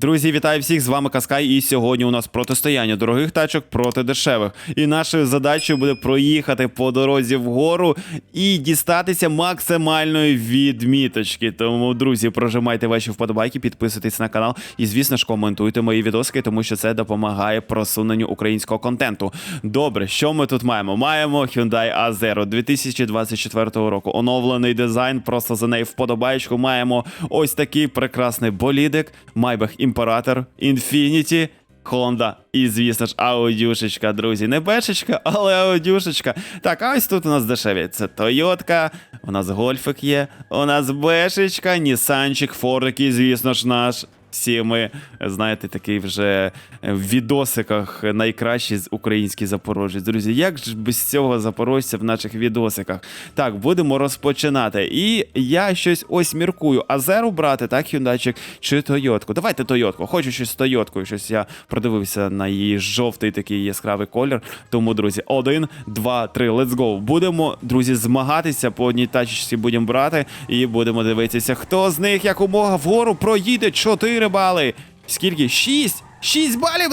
Друзі, вітаю всіх! З вами Каскай. І сьогодні у нас протистояння дорогих тачок проти дешевих. І нашою задачею буде проїхати по дорозі вгору і дістатися максимальної відміточки. Тому, друзі, прожимайте ваші вподобайки, підписуйтесь на канал і, звісно ж, коментуйте мої відоски, тому що це допомагає просуненню українського контенту. Добре, що ми тут маємо? Маємо Hyundai A0 2024 року. Оновлений дизайн. Просто за неї вподобаєчку. Маємо ось такий прекрасний болідик. Майбах Імператор, Infinity, Honda і, звісно ж, аудюшечка, друзі. Не бешечка, але аудюшечка. Так, а ось тут у нас дешеві. Це Тойотка, у нас гольфик є, у нас бешечка, Нісанчик, Форик і, звісно ж, наш. Всі ми, знаєте, такий вже в відосиках найкращий український запорожець. Друзі, як ж без цього запорожця в наших відосиках? Так, будемо розпочинати. І я щось ось міркую. Азеру брати, так, Hyundai чи Тойотку? Давайте Тойотку. Хочу щось з Тойоткою. Щось я продивився на її жовтий такий яскравий колір. Тому, друзі, один, два, три, let's go. Будемо, друзі, змагатися по одній тачці будемо брати і будемо дивитися, хто з них якомога вгору проїде 4 бали. Скільки? 6? 6 балів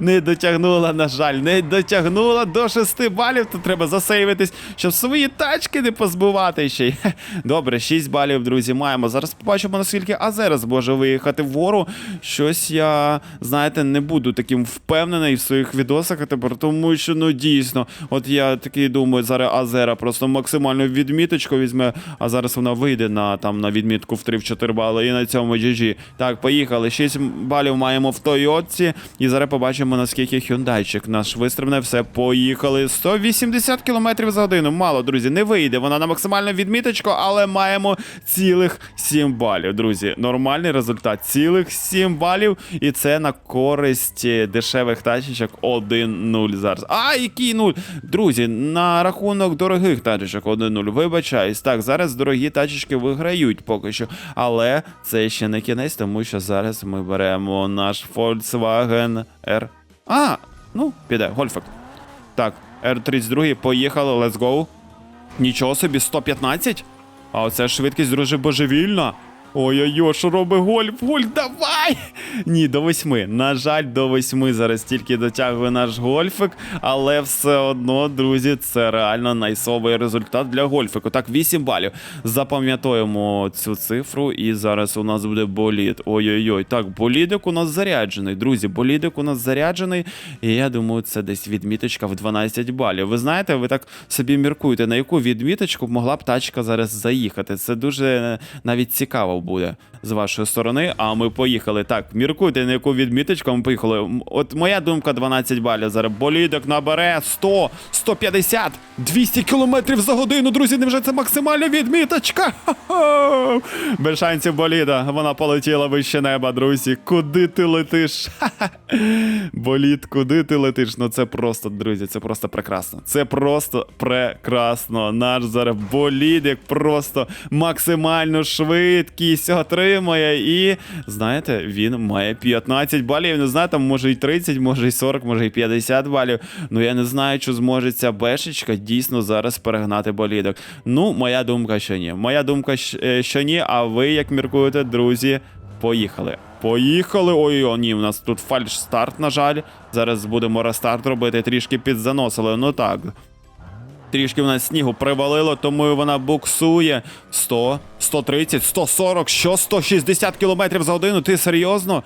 не дотягнула, на жаль, не дотягнула до 6 балів. То треба засейвитись, щоб свої тачки не позбивати ще. Добре, 6 балів, друзі, маємо. Зараз побачимо, наскільки Азера зможе виїхати вгору. Щось я, знаєте, не буду таким впевнений в своїх відосах тепер, тому що ну дійсно, от я такий думаю, зараз Азера просто максимальну відміточку візьме, а зараз вона вийде на там на відмітку в 3-4 бали і на цьому GG. Так, поїхали. 6 балів маємо в Тойотці. І зараз побачимо, наскільки Hyundaiчик наш вистрибне. Все, поїхали. 180 км за годину. Мало, друзі, не вийде. Вона на максимальну відміточку, але маємо цілих 7 балів. Друзі, нормальний результат. Цілих 7 балів. І це на користь дешевих тачечок 1-0 зараз. А, який 0? Друзі, на рахунок дорогих тачечок 1-0. Вибачаюсь. Так, зараз дорогі тачечки виграють поки що. Але це ще не кінець, тому що зараз ми беремо наш Volkswagen R. А, ну, піде, гольфик. Так, R32, поїхали, let's go. Нічого собі, 115. А оце швидкість, друже, божевільна. Ой-ой-ой, що робить гольф? Гольф, давай! Ні, до восьми. На жаль, до восьми зараз тільки дотягує наш гольфик, але все одно, друзі, це реально найсовий результат для гольфику. Так, 8 балів. Запам'ятаємо цю цифру, і зараз у нас буде болід. Ой-ой-ой. Так, болідик у нас заряджений. Друзі, болідик у нас заряджений. І я думаю, це десь відміточка в 12 балів. Ви знаєте, ви так собі міркуєте, на яку відміточку могла б тачка зараз заїхати. Це дуже е, навіть цікаво буде з вашої сторони. А ми поїхали. Так, міркуйте, на яку відміточку ми поїхали. От моя думка 12 балів. Зараз болідок набере 100, 150, 200 кілометрів за годину. Друзі, невже це максимальна відміточка? Ха-ха! Без шансів боліда. Вона полетіла вище неба, друзі. Куди ти летиш? Болід, куди ти летиш? Ну це просто, друзі, це просто прекрасно. Це просто прекрасно. Наш зараз болідик просто максимально швидкість. 6 отримає. І, знаєте, він має 15 балів. Не знаю, там може і 30, може і 40, може і 50 балів. Ну я не знаю, чи зможе ця бешечка дійсно зараз перегнати болідок. Ну, моя думка, що ні. Моя думка, е, що ні. А ви, як міркуєте, друзі, поїхали. Поїхали. Ой-ой, ні, у нас тут фальш старт, на жаль. Зараз будемо рестарт робити, трішки підзаносили. Ну так. Трішки в нас снігу привалило, тому вона буксує. 100, 130, 140, що 160 км за годину? Ти серйозно?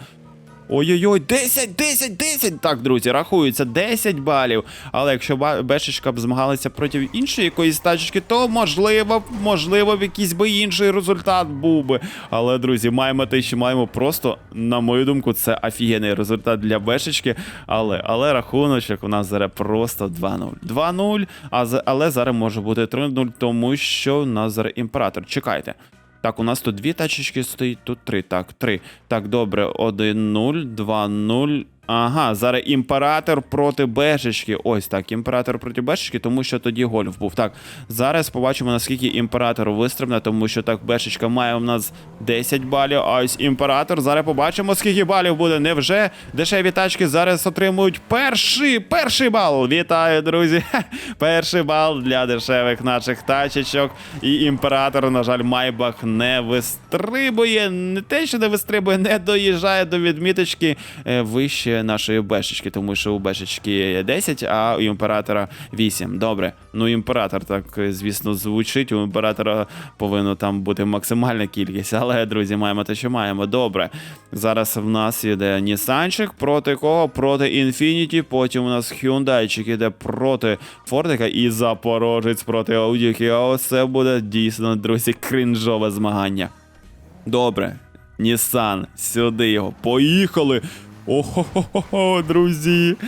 Ой-ой-ой, 10, 10, 10! Так, друзі, рахується 10 балів. Але якщо бешечка б змагалася проти іншої якоїсь тачечки, то можливо, можливо, б якийсь би інший результат був би. Але, друзі, маємо те, що маємо просто, на мою думку, це офігенний результат для бешечки. Але, але рахуночок у нас зараз просто 2-0. 2-0, а, за- але зараз може бути 3-0, тому що у нас зараз імператор. Чекайте. Так, у нас тут дві тачечки стоїть, тут три. Так, три. Так, добре, 1-0, 2-0. Ага, зараз імператор проти Бешечки. Ось так, імператор проти Бешечки, тому що тоді гольф був. Так, зараз побачимо, наскільки імператор вистрибне, тому що так Бешечка має у нас 10 балів, а ось імператор. Зараз побачимо, скільки балів буде. Невже дешеві тачки зараз отримують перший перший бал. Вітаю, друзі! Перший бал для дешевих наших тачечок. І імператор, на жаль, Майбах не вистрибує. Не те, що не вистрибує, не доїжджає до відміточки е, вище нашої бешечки, тому що у бешечки 10, а у імператора 8. Добре. Ну, імператор так, звісно, звучить. У імператора повинна там бути максимальна кількість. Але, друзі, маємо те, що маємо. Добре. Зараз в нас іде Нісанчик проти кого? Проти Інфініті. Потім у нас Хюндайчик іде проти Фордика і Запорожець проти Аудіки. А це буде дійсно, друзі, крінжове змагання. Добре. Нісан, сюди його. Поїхали! Охо-хо-хо, друзі.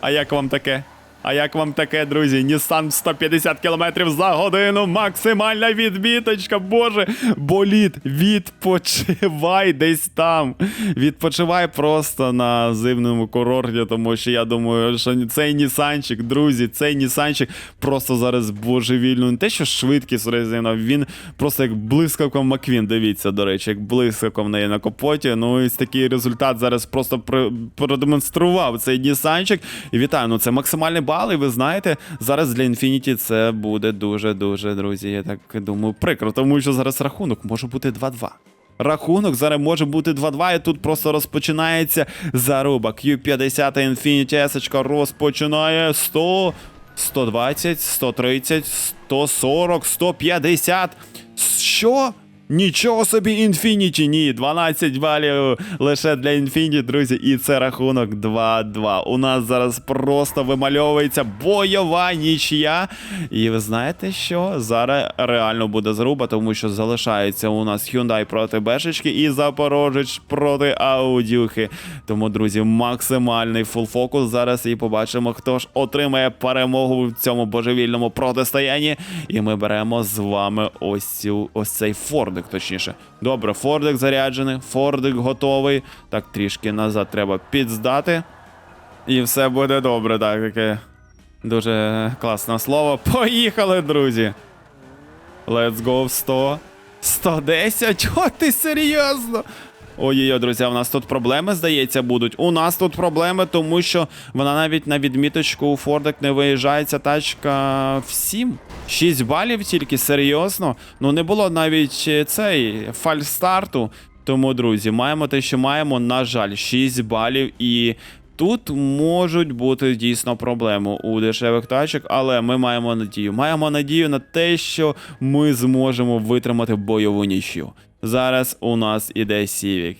А як вам таке? А як вам таке, друзі? Нісан 150 км за годину, максимальна відміточка, боже. Боліт, відпочивай десь там. Відпочивай просто на зимному курорті, тому що я думаю, що цей Нісанчик, друзі, цей Нісанчик просто зараз божевільно. Не те, що швидкість резина, він просто як блискавка Маквін. Дивіться, до речі, як блискавка в неї на капоті. Ну і такий результат зараз просто продемонстрував цей Нісанчик. І вітаю, ну це максимальний бал, і ви знаєте, зараз для Infinity це буде дуже-дуже, друзі. Я так думаю, прикро, тому що зараз рахунок може бути 2-2. Рахунок зараз може бути 2-2, і тут просто розпочинається заруба. Q50 Infinity S розпочинає 100, 120, 130, 140, 150. Що? Нічого собі Інфініті, ні, 12 балів лише для Інфініті, друзі, і це рахунок 2-2. У нас зараз просто вимальовується бойова нічия. І ви знаєте що? Зараз реально буде зруба, тому що залишається у нас Hyundai проти Бешечки і Запорожець проти Аудюхи. Тому, друзі, максимальний фул фокус зараз і побачимо, хто ж отримає перемогу в цьому божевільному протистоянні. І ми беремо з вами ось цю ось цей Фордик, точніше. Добре, Фордик заряджений, Фордик готовий. Так, трішки назад треба підздати. І все буде добре, так, таке дуже класне слово. Поїхали, друзі! Let's go в 100. 110? О, ти серйозно? Ой-ой-ой, друзі, у нас тут проблеми, здається, будуть. У нас тут проблеми, тому що вона навіть на відміточку у Фордик не виїжджає ця тачка в 7. 6 балів тільки, серйозно. Ну не було навіть е, цей фальстарту. Тому, друзі, маємо те, що маємо. На жаль, 6 балів і. Тут можуть бути дійсно проблеми у дешевих тачок, але ми маємо надію. Маємо надію на те, що ми зможемо витримати бойову нічю. Зараз у нас іде Сівік.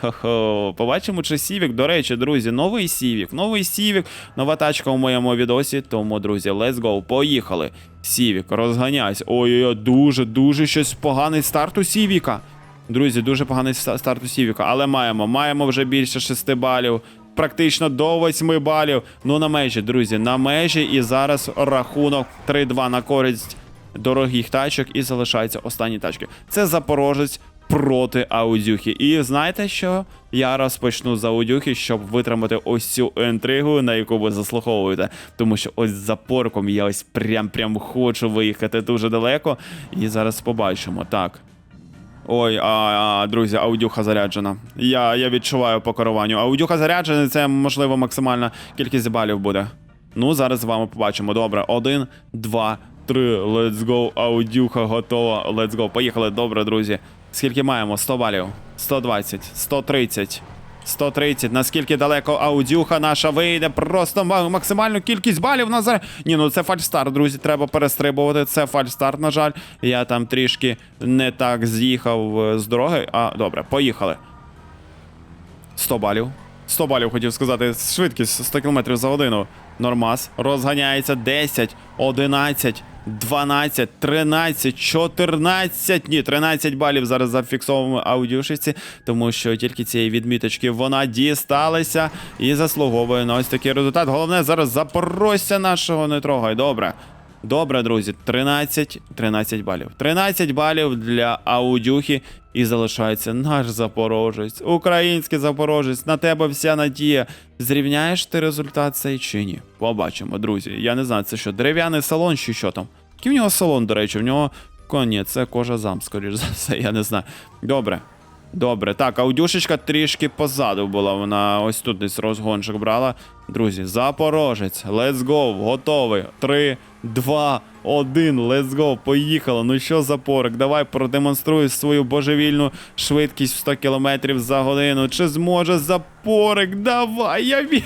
Хо-хо. Побачимо, чи Сівік. До речі, друзі, новий Сівік. Новий Сівік, нова тачка у моєму відосі. Тому, друзі, let's go. Поїхали. Сівік, розганяйся. Ой-ой-ой, дуже, дуже щось поганий старт у Сівіка. Друзі, дуже поганий старт у Сівіка, але маємо. Маємо вже більше 6 балів. Практично до 8 балів. Ну на межі, друзі, на межі. І зараз рахунок 3-2 на користь дорогих тачок. І залишаються останні тачки. Це Запорожець проти Аудюхи. І знаєте що? Я розпочну з Аудюхи, щоб витримати ось цю інтригу, на яку ви заслуховуєте. Тому що ось за порком я ось прям-прям хочу виїхати дуже далеко. І зараз побачимо. Так. Ой, а, а, друзі, аудюха заряджена. Я, я відчуваю по керуванню. Аудюха заряджена, це можливо максимальна кількість балів буде. Ну, зараз з вами побачимо. Добре, один, два, три. Let's go, аудюха готова. Let's go. Поїхали. Добре, друзі. Скільки маємо? 100 балів. 120, 130. 130. Наскільки далеко аудюха наша вийде? Просто максимальну кількість балів на зараз. Ні, ну це фальстарт, друзі. Треба перестрибувати. Це фальстарт, на жаль. Я там трішки не так з'їхав е, з дороги. А, добре, поїхали. 100 балів. 100 балів хотів сказати. Швидкість 100 км за годину. Нормас. Розганяється 10, 11, 12, 13, 14. Ні, 13 балів зараз зафіксовуємо аудіошиці, тому що тільки цієї відміточки вона дісталася і заслуговує на ось такий результат. Головне зараз запорожця нашого не трогай. Добре. Добре, друзі, 13, 13 балів. 13 балів для аудюхи. І залишається наш запорожець, український запорожець. На тебе вся надія. Зрівняєш ти результат цей чи ні? Побачимо, друзі. Я не знаю, це що, дерев'яний салон чи що там? Який в нього салон, до речі, в нього. Ко, ні, це кожа зам, скоріш за все, я не знаю. Добре. Добре, так, аудюшечка трішки позаду була. Вона ось тут десь розгончик брала. Друзі, запорожець, let's go, готовий. Три, два, один, let's go, поїхало. Ну що, запорик, давай продемонструй свою божевільну швидкість в 100 км за годину. Чи зможе запорик? Давай, я ві...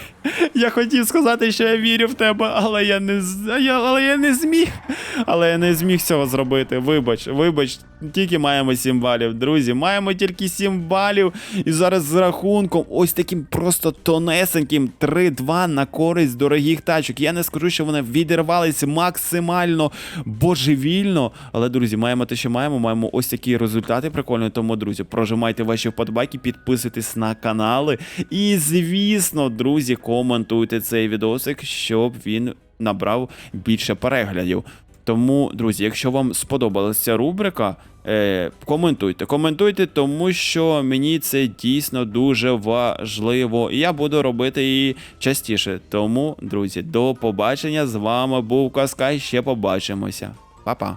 Я хотів сказати, що я вірю в тебе, але я не я... але я не зміг. Але я не зміг цього зробити. Вибач, вибач, тільки маємо 7 балів. Друзі, маємо тільки 7 балів. І зараз з рахунком, ось таким просто тонесеньким 3-2 на користь дорогих тачок. Я не скажу, що вони відірвалися максимально божевільно. Але, друзі, маємо те, що маємо. Маємо ось такі результати прикольні. Тому, друзі, прожимайте ваші вподобайки, підписуйтесь на канали. І, звісно, друзі, коментуйте цей відосик, щоб він набрав більше переглядів. Тому, друзі, якщо вам сподобалася рубрика, е, коментуйте. Коментуйте, тому що мені це дійсно дуже важливо. І я буду робити її частіше. Тому, друзі, до побачення. З вами був Каскай. Ще побачимося. Па-па.